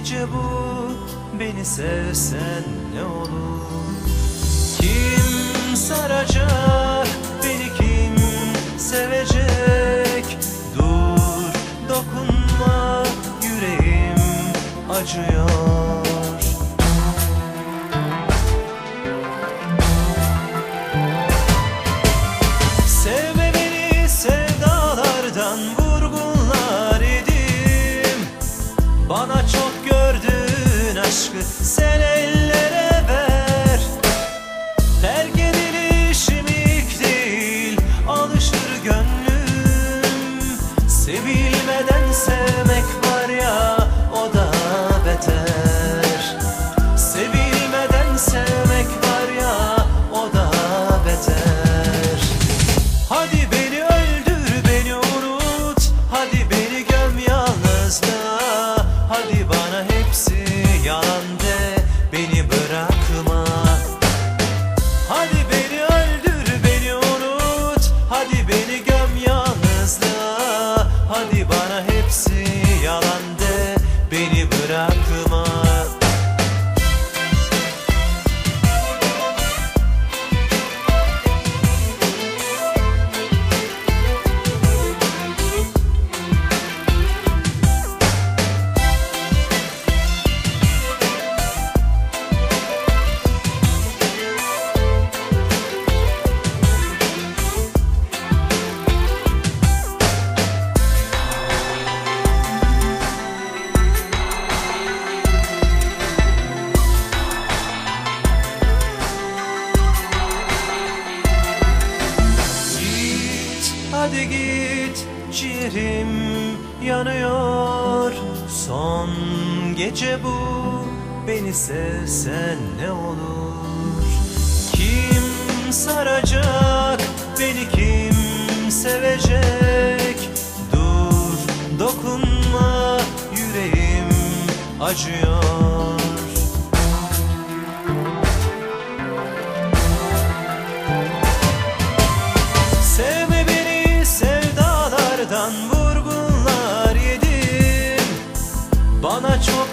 gece bu? Beni sevsen ne olur? Kim saracak? Beni kim sevecek? Dur dokunma yüreğim acıyor. Bana çok aşkı. Sen eyle Hollywood Hadi git ciğerim yanıyor. Son gece bu Beni sevsen ne olur? Kim saracak Beni kim sevecek? Dur dokunma Yüreğim acıyor. вона чула.